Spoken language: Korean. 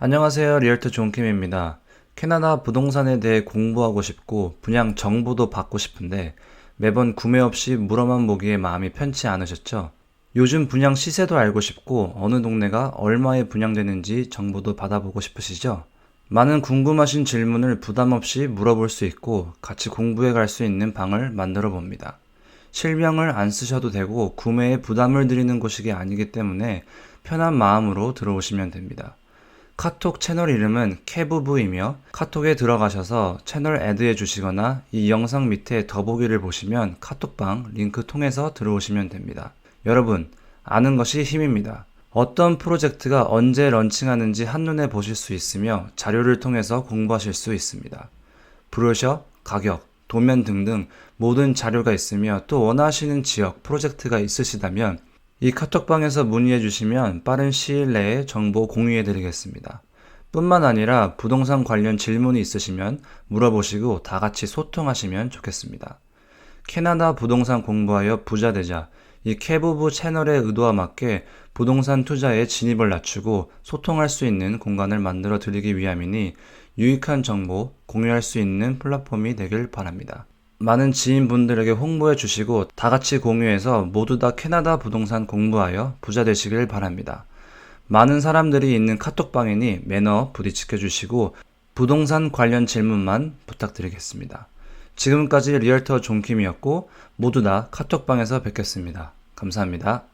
안녕하세요. 리얼터 존킴입니다. 캐나다 부동산에 대해 공부하고 싶고 분양 정보도 받고 싶은데 매번 구매 없이 물어만 보기에 마음이 편치 않으셨죠? 요즘 분양 시세도 알고 싶고 어느 동네가 얼마에 분양되는지 정보도 받아보고 싶으시죠? 많은 궁금하신 질문을 부담 없이 물어볼 수 있고 같이 공부해 갈 수 있는 방을 만들어 봅니다. 실명을 안 쓰셔도 되고 구매에 부담을 드리는 곳이 아니기 때문에 편한 마음으로 들어오시면 됩니다. 카톡 채널 이름은 캐부부이며 카톡에 들어가셔서 채널 애드해 주시거나 이 영상 밑에 더보기를 보시면 카톡방 링크 통해서 들어오시면 됩니다. 여러분, 아는 것이 힘입니다. 어떤 프로젝트가 언제 런칭하는지 한눈에 보실 수 있으며 자료를 통해서 공부하실 수 있습니다. 브로셔, 가격, 도면 등등 모든 자료가 있으며 또 원하시는 지역, 프로젝트가 있으시다면 이 카톡방에서 문의해 주시면 빠른 시일 내에 정보 공유해 드리겠습니다. 뿐만 아니라 부동산 관련 질문이 있으시면 물어보시고 다 같이 소통하시면 좋겠습니다. 캐나다 부동산 공부하여 부자 되자 이 캐부부 채널의 의도와 맞게 부동산 투자에 진입을 낮추고 소통할 수 있는 공간을 만들어 드리기 위함이니 유익한 정보 공유할 수 있는 플랫폼이 되길 바랍니다. 많은 지인분들에게 홍보해 주시고 다 같이 공유해서 모두 다 캐나다 부동산 공부하여 부자 되시길 바랍니다. 많은 사람들이 있는 카톡방이니 매너 부디 지켜주시고 부동산 관련 질문만 부탁드리겠습니다. 지금까지 리얼터 존킴이었고 모두 다 카톡방에서 뵙겠습니다. 감사합니다.